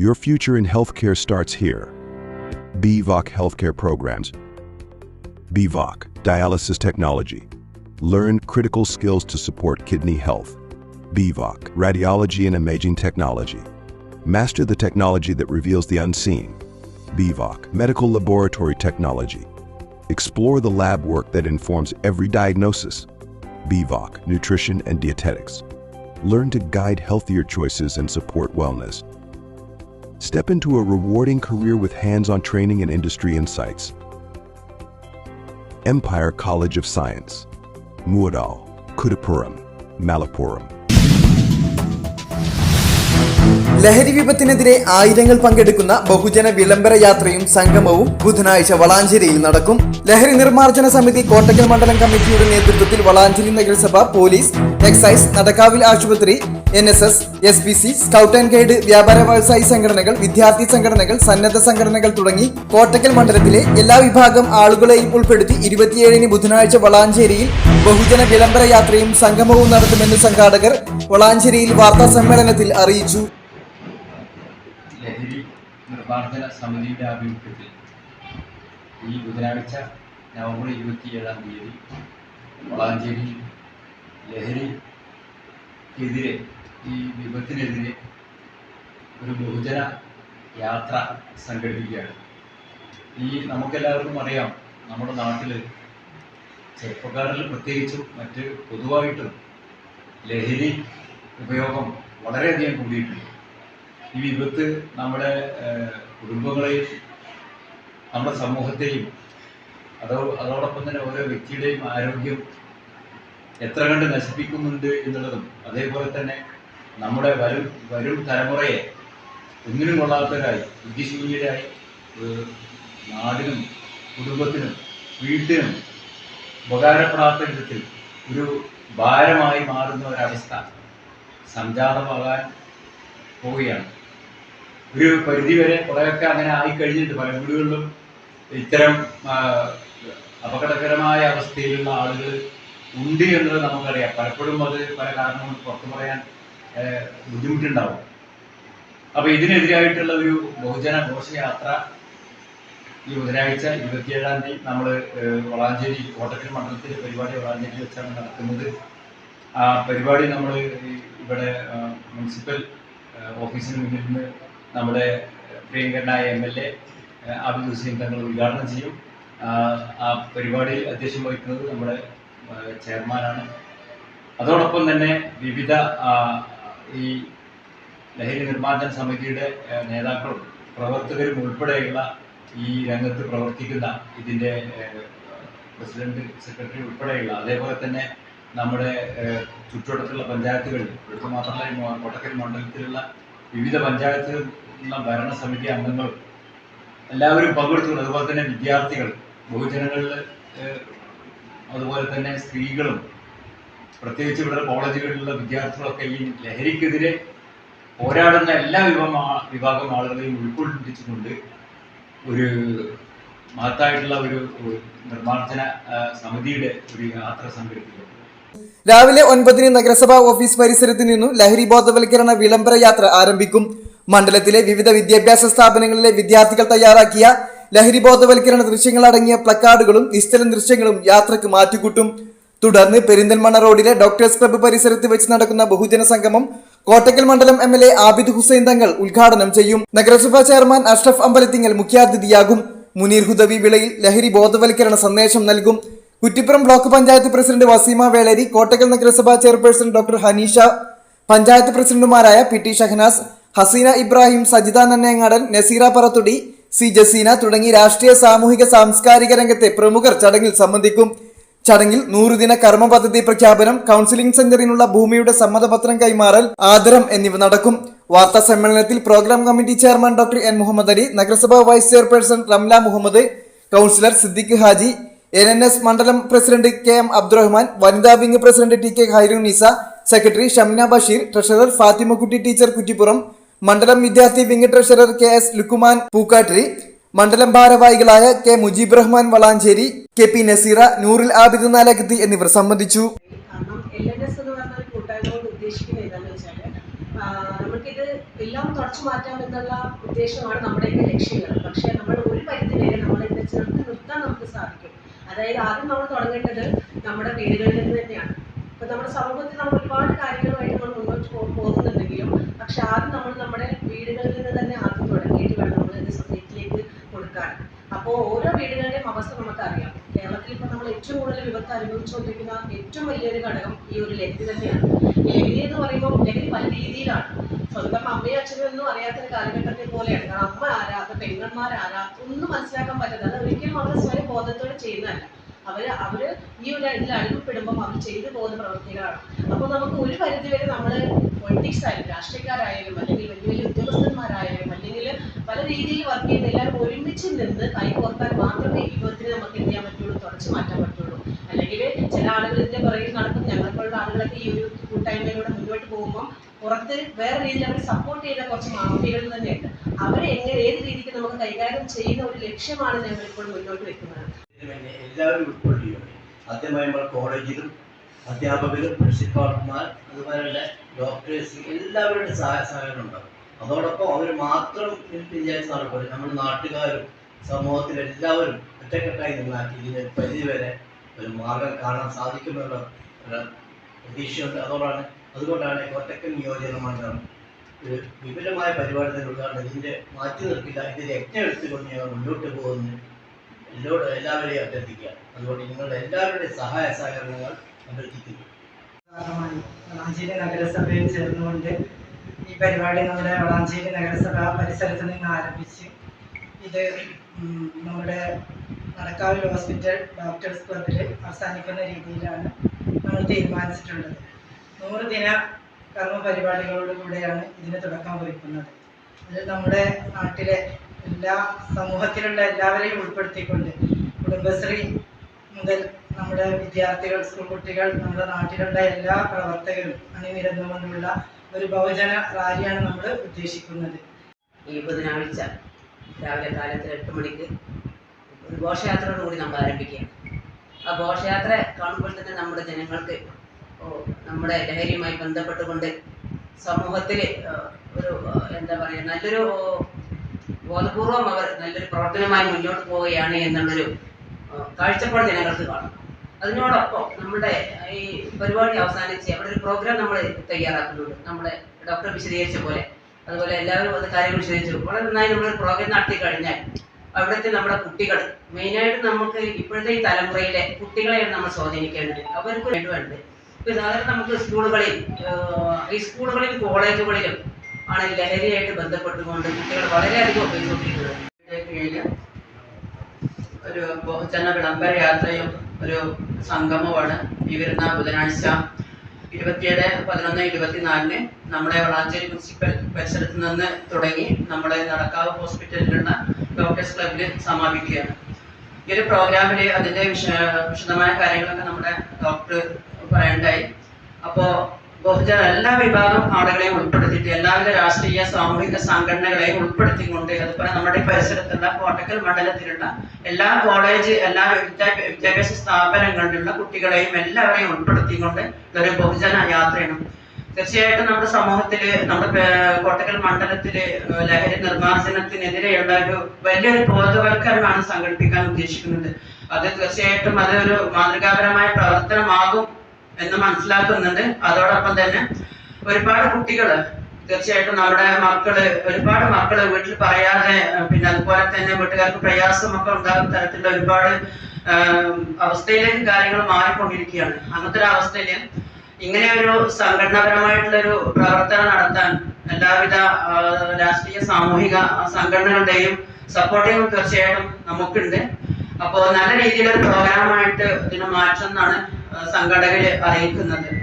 Your future in healthcare starts here. BVOC Healthcare Programs. BVOC Dialysis Technology. Learn critical skills to support kidney health. BVOC Radiology and Imaging Technology. Master the technology that reveals the unseen. BVOC Medical Laboratory Technology. Explore the lab work that informs every diagnosis. BVOC Nutrition and Dietetics. Learn to guide healthier choices and support wellness. Step into a rewarding career with hands-on training and industry insights. Empire College of Science. Muadal, Kudapuram, Malappuram. ലഹരി വിപത്തിനെതിരെ ആയിരങ്ങൾ പങ്കെടുക്കുന്ന ബഹുജന വിളംബര യാത്രയും സംഗമവും ബുധനാഴ്ച വളാഞ്ചേരിയിൽ നടക്കും ലഹരി നിർമ്മാർജന സമിതി കോട്ടക്കൽ മണ്ഡലം കമ്മിറ്റിയുടെ നേതൃത്വത്തിൽ വളാഞ്ചേരി നഗരസഭ പോലീസ് എക്സൈസ് നടക്കാവിൽ ആശുപത്രി N S S S B C scout and guide വ്യാപാര വ്യവസായി സംഘടനകൾ വിദ്യാർത്ഥി സംഘടനകൾ സന്നദ്ധ സംഘടനകൾ തുടങ്ങി കോട്ടക്കൽ മണ്ഡലത്തിലെ എല്ലാ വിഭാഗം ആളുകളെയും ഉൾപ്പെടുത്തി ഇരുപത്തിയേഴിന് ബുധനാഴ്ച വളാഞ്ചേരിയിൽ ബഹുജന വിളംബര യാത്രയും സംഗമവും നടത്തുമെന്ന് സംഘാടകർ വളാഞ്ചേരിയിൽ വാർത്താ സമ്മേളനത്തിൽ അറിയിച്ചു. നിർമ്മാർജന സമിതിയുടെ ആഭിമുഖ്യത്തിൽ ഈ ബുധനാഴ്ച നവംബർ ഇരുപത്തിയേഴാം തീയതി വളാഞ്ചേരിയിൽ ലഹരിക്കെതിരെ ഈ വിപത്തിനെതിരെ ഒരു ബഹുജന യാത്ര സംഘടിപ്പിക്കുകയാണ്. ഈ നമുക്കെല്ലാവർക്കും അറിയാം നമ്മുടെ നാട്ടിൽ ചെറുപ്പക്കാരിൽ പ്രത്യേകിച്ചും മറ്റ് പൊതുവായിട്ടും ലഹരി ഉപയോഗം വളരെയധികം കൂടിയിട്ടുണ്ട്. ഈ വിപത്ത് നമ്മുടെ കുടുംബങ്ങളെയും നമ്മുടെ സമൂഹത്തെയും അതോ അതോടൊപ്പം തന്നെ ഓരോ വ്യക്തിയുടെയും ആരോഗ്യം എത്ര കണ്ട് നശിപ്പിക്കുന്നുണ്ട് എന്നുള്ളതും അതേപോലെ തന്നെ നമ്മുടെ വരും വരും തലമുറയെ ഒന്നിനും കൊള്ളാത്തവരായി ബുദ്ധിശൂന്യരായി നാടിനും കുടുംബത്തിനും വീട്ടിനും ഉപകാരപ്പെടാത്ത വിധത്തിൽ ഒരു ഭാരമായി മാറുന്ന ഒരവസ്ഥ സംജാതമാകാൻ പോവുകയാണ്. ഒരു പരിധിവരെ കുറേയൊക്കെ അങ്ങനെ ആയിക്കഴിഞ്ഞിട്ട് പല വീടുകളിലും ഇത്തരം അപകടകരമായ അവസ്ഥയിലുള്ള ആളുകൾ ഉണ്ട് എന്നുള്ളത് നമുക്കറിയാം. പലപ്പോഴും അത് പല കാരണങ്ങളും പുറത്തു പറയാൻ ബുദ്ധിമുട്ടുണ്ടാവും. അപ്പൊ ഇതിനെതിരായിട്ടുള്ള ഒരു ബഹുജന ഘോഷയാത്ര ഈ ബുധനാഴ്ച ഇരുപത്തിയേഴാം തീയതി നമ്മൾ വളാഞ്ചേരി കോട്ടക്കൽ മണ്ഡലത്തിലെ പരിപാടി വളാഞ്ചേരി വെച്ചാണ് നടക്കുന്നത്. ആ പരിപാടി നമ്മൾ ഇവിടെ മുനിസിപ്പൽ ഓഫീസിന് മുന്നിൽ നിന്ന് നമ്മുടെ പ്രിയങ്കരനായ M L A Abid Hussain Thangal ഉദ്ഘാടനം ചെയ്യും. ആ, പരിപാടിയിൽ അധ്യക്ഷം വഹിക്കുന്നത് നമ്മുടെ ചെയർമാനാണ്. അതോടൊപ്പം തന്നെ വിവിധ ഈ ലഹരി നിർമ്മാർജന സമിതിയുടെ നേതാക്കളും പ്രവർത്തകരും ഉൾപ്പെടെയുള്ള ഈ രംഗത്ത് പ്രവർത്തിക്കുന്ന ഇതിന്റെ പ്രസിഡന്റ് സെക്രട്ടറി ഉൾപ്പെടെയുള്ള അതേപോലെ തന്നെ നമ്മുടെ ചുറ്റുവട്ടത്തുള്ള പഞ്ചായത്തുകളിൽ ഇവിടുത്തെ മാത്രമല്ല കോട്ടക്കൽ മണ്ഡലത്തിലുള്ള വിവിധ പഞ്ചായത്തുകളിലുള്ള ഭരണസമിതി അംഗങ്ങൾ എല്ലാവരും പങ്കെടുത്തുകൊണ്ട് അതുപോലെ തന്നെ വിദ്യാർത്ഥികൾ ബഹുജനങ്ങളിൽ അതുപോലെ തന്നെ സ്ത്രീകളും പ്രത്യേകിച്ച് ഇവിടെ കോളേജുകളിലുള്ള വിദ്യാർത്ഥികളൊക്കെ ഈ ലഹരിക്കെതിരെ പോരാടുന്ന എല്ലാ വിഭാഗം വിഭാഗം ആളുകളെയും ഉൾക്കൊള്ളിച്ചുകൊണ്ട് ഒരു മഹത്തായിട്ടുള്ള ഒരു നിർമ്മാർജന സമിതിയുടെ ഒരു യാത്ര സംഘടിപ്പിക്കുന്നു. രാവിലെ ഒൻപതിന് നഗരസഭാ ഓഫീസ് പരിസരത്ത് നിന്നും ലഹരി ബോധവൽക്കരണ വിളംബര യാത്ര ആരംഭിക്കും. മണ്ഡലത്തിലെ വിവിധ വിദ്യാഭ്യാസ സ്ഥാപനങ്ങളിലെ വിദ്യാർത്ഥികൾ തയ്യാറാക്കിയ ലഹരി ബോധവൽക്കരണ ദൃശ്യങ്ങളടങ്ങിയ പ്ലക്കാർഡുകളും നിശ്ചല ദൃശ്യങ്ങളും യാത്രയ്ക്ക് മാറ്റിക്കൂട്ടും. തുടർന്ന് പെരിന്തൽമണ്ണ റോഡിലെ ഡോക്ടേഴ്സ് ക്ലബ്ബ് പരിസരത്ത് വെച്ച് നടക്കുന്ന ബഹുജന സംഗമം കോട്ടക്കൽ മണ്ഡലം M L A Abid Hussain Thangal ഉദ്ഘാടനം ചെയ്യും. നഗരസഭാ ചെയർമാൻ അഷ്റഫ് അമ്പലത്തിങ്ങൽ മുഖ്യാതിഥിയാകും. മുനീർ ഹുദവി വിളയിൽ ലഹരി ബോധവൽക്കരണ സന്ദേശം നൽകും. കുറ്റിപ്പുറം ബ്ലോക്ക് പഞ്ചായത്ത് പ്രസിഡന്റ് വസീമ വേളേരി കോട്ടക്കൽ നഗരസഭാ ചെയർപേഴ്സൺ ഡോക്ടർ ഹനീഷ പഞ്ചായത്ത് പ്രസിഡന്റുമാരായ P T Shahanas Haseena Ibrahim Sajitha Nannengadan Naseera Parathudi C Jaseena തുടങ്ങി രാഷ്ട്രീയ സാമൂഹിക സാംസ്കാരിക രംഗത്തെ പ്രമുഖർ ചടങ്ങിൽ സംബന്ധിക്കും. ചടങ്ങിൽ നൂറുദിന കർമ്മ പദ്ധതി പ്രഖ്യാപനം കൗൺസിലിംഗ് സെന്ററിനുള്ള ഭൂമിയുടെ സമ്മതപത്രം കൈമാറൽ ആദരം എന്നിവ നടക്കും. വാർത്താ സമ്മേളനത്തിൽ program committee chairman doctor N Muhammad Ali നഗരസഭാ vice chairperson Ramla Muhammad councillor Siddique Haji N N S മണ്ഡലം പ്രസിഡന്റ് കെ എം അബ്ദുറഹ്മാൻ വനിതാ wing president T K Khairunnisa secretary Shamna Basheer treasurer Fathimakutty teacher Kuttippuram മണ്ഡലം വിദ്യാർത്ഥി wing treasurer K S Lukman Pookkattiri മണ്ഡലം ഭാരവാഹികളായ K Mujeeb Rahman Valanchery K P Naseera നൂറിൽ ആബിദ് നാലകത്തി എന്നിവർ സംബന്ധിച്ചു. നമുക്കിത് എല്ലാം തുടച്ചു മാറ്റാം എന്നുള്ള ഉദ്ദേശമാണ് നമ്മുടെയൊക്കെ ലക്ഷ്യങ്ങൾ. പക്ഷേ നമ്മൾ ഒരു പരിധി വരെ നമ്മളിതിനെ ചെറുത്ത് നിർത്താൻ നമുക്ക് സാധിക്കും. അതായത് ആദ്യം നമ്മൾ തുടങ്ങേണ്ടത് നമ്മുടെ വീടുകളിൽ നിന്ന് തന്നെയാണ്. ഇപ്പൊ നമ്മുടെ സമൂഹത്തിൽ നമ്മൾ ഒരുപാട് കാര്യങ്ങളുമായിട്ട് നമ്മൾ മുന്നോട്ട് പോകുന്നുണ്ടെങ്കിലും പക്ഷെ ആദ്യം നമ്മൾ നമ്മുടെ വീടുകളിൽ നിന്ന് തന്നെ ആദ്യം തുടങ്ങിയിട്ട് വേണം നമ്മൾ ഇത് സൊസൈറ്റിയിലേക്ക് കൊടുക്കാൻ അപ്പോൾ ഓരോ വീടുകളുടെയും അവസ്ഥ നമുക്കറിയാം. കേരളത്തിൽ ഇപ്പോൾ നമ്മൾ ഏറ്റവും കൂടുതൽ വിപത്ത് അനുഭവിച്ചുകൊണ്ടിരിക്കുന്ന ഏറ്റവും വലിയൊരു ഘടകം ഈ ഒരു ലഹരി തന്നെയാണ്. ലഹരി എന്ന് പറയുമ്പോൾ ലഹരി പല രീതിയിലാണ്. സ്വന്തം അമ്മയും അച്ഛനും ഒന്നും അറിയാത്ത ഒരു കാലഘട്ടത്തെ പോലെയാണ്. അമ്മ ആരാ? അത് പെങ്ങന്മാരാരാ ഒന്നും മനസ്സിലാക്കാൻ പറ്റില്ല അത് ഒരിക്കലും അവർ സ്വയം ബോധത്തോടെ ചെയ്യുന്നതല്ല. അവർ അവർ ഈ ഒരു ഇതിൽ അടിമപ്പെടുമ്പോൾ അവർ ചെയ്തു പോകുന്ന പ്രവൃത്തികളാണ്. അപ്പോൾ നമുക്ക് ഒരു പരിധിവരെ നമ്മൾ പൊളിറ്റിക്സ് ആയാലും രാഷ്ട്രീയക്കാരായാലും അല്ലെങ്കിൽ വലിയ വലിയ ഉദ്യോഗസ്ഥന്മാരായാലും രീതിയിൽ വർക്ക് ചെയ്ത് എല്ലാവരും ഒരുമിച്ച് നിന്ന് കൈകോർത്താൽ മാത്രമേ ഈ നമുക്ക് എന്ത് ചെയ്യാൻ പറ്റുള്ളൂ? തുടച്ചു മാറ്റാൻ പറ്റുള്ളൂ. അല്ലെങ്കിൽ ചില ആളുകൾ ഇതിന്റെ പുറകിൽ നടക്കും. ഞങ്ങൾക്കുള്ള ആളുകളൊക്കെ ഈ ഒരു കൂട്ടായ്മയിലൂടെ മുന്നോട്ട് പോകുമ്പോൾ പുറത്ത് വേറെ രീതിയിൽ അവർ സപ്പോർട്ട് ചെയ്യുന്ന കുറച്ച് മാഫികൾ തന്നെയുണ്ട്. അവരെ എങ്ങനെ ഏത് രീതിക്ക് നമുക്ക് കൈകാര്യം ചെയ്യുന്ന ഒരു ലക്ഷ്യമാണ് ഞങ്ങൾ ഇപ്പോൾ മുന്നോട്ട് വെക്കുന്നത്. എല്ലാവരും കോളേജിലും അധ്യാപകരും പ്രിൻസിപ്പാൾമാർ അതുപോലെ ഡോക്ടേഴ്സ് എല്ലാവരുടെ സഹായ സഹകരണം ഉണ്ടാവും അതോടൊപ്പം അവർ മാത്രം വിചാരിച്ച് പോലെ നമ്മുടെ നാട്ടുകാരും സമൂഹത്തിലെ എല്ലാവരും ഒറ്റക്കെട്ടായി നിന്നാൽ ഇതിന് പരിധി വരെ ഒരു മാർഗം കാണാൻ സാധിക്കുമെന്നുള്ള പ്രതീക്ഷയുണ്ട്. അതോടാണ് അതുകൊണ്ടാണ് കോട്ടക്കൽ നിയോജക മണ്ഡലം ഒരു വിപുലമായ പരിപാടി തന്നെ ഉദ്ഘാടനം ഇതിന്റെ മാറ്റി നിർത്തില്ല ഇതിൽ യജ്ഞം എടുത്തുകൊണ്ട് ഞങ്ങൾ മുന്നോട്ട് പോകുന്നു. എല്ലോട് എല്ലാവരെയും അഭ്യർത്ഥിക്കുക. അതുകൊണ്ട് നിങ്ങളുടെ എല്ലാവരുടെയും സഹായ സഹകരണങ്ങൾ അഭ്യർത്ഥിക്കുന്നു. നഗരസഭയിൽ ചേർന്നുകൊണ്ട് ഈ പരിപാടി നമ്മുടെ വളാഞ്ചേരി നഗരസഭ പരിസരത്ത് നിന്ന് ആരംഭിച്ച് ഇത് നമ്മുടെ നടക്കാവിൽ ഹോസ്പിറ്റൽ ഡോക്ടേഴ്സ് ക്ലബിൽ അവസാനിക്കുന്ന രീതിയിലാണ് നമ്മൾ തീരുമാനിച്ചിട്ടുള്ളത്. നൂറ് ദിന കർമ്മ പരിപാടികളോടുകൂടെയാണ് ഇതിന് തുടക്കം കുറിക്കുന്നത്. അത് നമ്മുടെ നാട്ടിലെ എല്ലാ സമൂഹത്തിലുള്ള എല്ലാവരെയും ഉൾപ്പെടുത്തിക്കൊണ്ട് കുടുംബശ്രീ മുതൽ നമ്മുടെ വിദ്യാർത്ഥികൾ സ്കൂൾ കുട്ടികൾ നമ്മുടെ നാട്ടിലുള്ള എല്ലാ പ്രവർത്തകരും അണിനിരന്നുകൊണ്ടുള്ള ഒരു ബഹുജന റാലിയാണ് നമ്മൾ ഉദ്ദേശിക്കുന്നത്. ഈ ബുധനാഴ്ച രാവിലെ കാലത്ത് എട്ട് മണിക്ക് ഒരു ഘോഷയാത്രയോട് കൂടി നമ്മൾ ആരംഭിക്കുകയാണ്. ആ ഘോഷയാത്ര കാണുമ്പോൾ തന്നെ നമ്മുടെ ജനങ്ങൾക്ക് നമ്മുടെ ലഹരിയുമായി ബന്ധപ്പെട്ടുകൊണ്ട് സമൂഹത്തിൽ ഒരു എന്താ പറയുക നല്ലൊരു ബോധപൂർവം അവർ നല്ലൊരു പ്രവർത്തനമായി മുന്നോട്ട് പോവുകയാണ് എന്നുള്ളൊരു കാഴ്ചപ്പാട് ജനങ്ങൾക്ക് കാണും. അതിനോടൊപ്പം നമ്മുടെ ഈ പരിപാടി അവസാനിച്ച് അവിടെ ഒരു പ്രോഗ്രാം നമ്മൾ തയ്യാറാക്കുന്നുണ്ട്. നമ്മുടെ ഡോക്ടർ വിശദീകരിച്ച പോലെ. അതുപോലെ എല്ലാവരും അത് കാര്യം വിശദീകരിച്ചു. വളരെ നന്നായി നമ്മളൊരു പ്രോഗ്രാം നടത്തി കഴിഞ്ഞാൽ അവിടുത്തെ നമ്മുടെ കുട്ടികൾ മെയിനായിട്ട് നമുക്ക് ഇപ്പോഴത്തെ ഈ തലമുറയിലെ കുട്ടികളെയാണ് നമ്മൾ സ്വാധീനിക്കേണ്ടത്. അവർക്ക് വേണ്ടുണ്ട് ഇപ്പൊ സാധാരണ നമുക്ക് സ്കൂളുകളിൽ ഈ സ്കൂളുകളിലും കോളേജുകളിലും ആണ് ലഹരിയായിട്ട് ബന്ധപ്പെട്ടുകൊണ്ട് കുട്ടികൾ വളരെയധികം ഉപയോഗിച്ചുകൊണ്ടിരിക്കുന്നത്. ഒരു ബഹുജന വിളംബര യാത്രയും ഒരു സംഗമമാണ്. ഈ വരുന്ന ബുധനാഴ്ച ഇരുപത്തിയേഴ് പതിനൊന്ന് ഇരുപത്തിനാലിന് നമ്മുടെ വളാഞ്ചേരി മുനിസിപ്പൽ പരിസരത്ത് നിന്ന് തുടങ്ങി നമ്മുടെ നടക്കാവ് ഹോസ്പിറ്റലിലുള്ള ഡോക്ടേഴ്സ് ക്ലബിൽ സമാപിക്കുകയാണ്. ഈ ഒരു പ്രോഗ്രാമിൽ അതിന്റെ വിശ വിശദമായ കാര്യങ്ങളൊക്കെ നമ്മുടെ ഡോക്ടർ പറയണ്ടായി. അപ്പോൾ ബഹുജന എല്ലാ വിഭാഗം ആളുകളെയും ഉൾപ്പെടുത്തിയിട്ട് എല്ലാവിധ രാഷ്ട്രീയ സാമൂഹിക സംഘടനകളെയും ഉൾപ്പെടുത്തിക്കൊണ്ട് അതുപോലെ നമ്മുടെ പരിസരത്തുള്ള കോട്ടക്കൽ മണ്ഡലത്തിലുള്ള എല്ലാ കോളേജ് എല്ലാ വിദ്യാഭ്യാസ സ്ഥാപനങ്ങളിലുള്ള കുട്ടികളെയും എല്ലാവരെയും ഉൾപ്പെടുത്തിക്കൊണ്ട് ഒരു ബഹുജന യാത്രയാണ്. തീർച്ചയായിട്ടും നമ്മുടെ സമൂഹത്തിൽ നമ്മുടെ കോട്ടക്കൽ മണ്ഡലത്തിൽ ലഹരി നിർമ്മാർജനത്തിനെതിരെയുള്ള ഒരു വലിയൊരു ബോധവൽക്കരണമാണ് സംഘടിപ്പിക്കാൻ ഉദ്ദേശിക്കുന്നത്. അത് തീർച്ചയായിട്ടും അതൊരു മാതൃകാപരമായ പ്രവർത്തനമാകും എന്ന് മനസ്സിലാക്കുന്നുണ്ട്. അതോടൊപ്പം തന്നെ ഒരുപാട് കുട്ടികൾ തീർച്ചയായിട്ടും നമ്മുടെ മക്കൾ ഒരുപാട് മക്കൾ വീട്ടിൽ പറയാതെ പിന്നെ അതുപോലെ തന്നെ വീട്ടുകാർക്ക് പ്രയാസമൊക്കെ ഉണ്ടാകുന്ന തരത്തിലുള്ള ഒരുപാട് അവസ്ഥയിലേക്ക് കാര്യങ്ങൾ മാറിക്കൊണ്ടിരിക്കുകയാണ്. അങ്ങനത്തെ ഒരു അവസ്ഥയിൽ ഇങ്ങനെ ഒരു സംഘടനാപരമായിട്ടുള്ള ഒരു പ്രവർത്തനം നടത്താൻ എല്ലാവിധ രാഷ്ട്രീയ സാമൂഹിക സംഘടനകളുടെയും സപ്പോർട്ടിങ് തീർച്ചയായിട്ടും നമുക്കുണ്ട്. അപ്പോൾ നല്ല രീതിയിലൊരു പ്രോഗ്രാമായിട്ട് ഇതിനെ മാറ്റുമെന്നാണ് സംഘടകര് അറിയിക്കുന്നത്.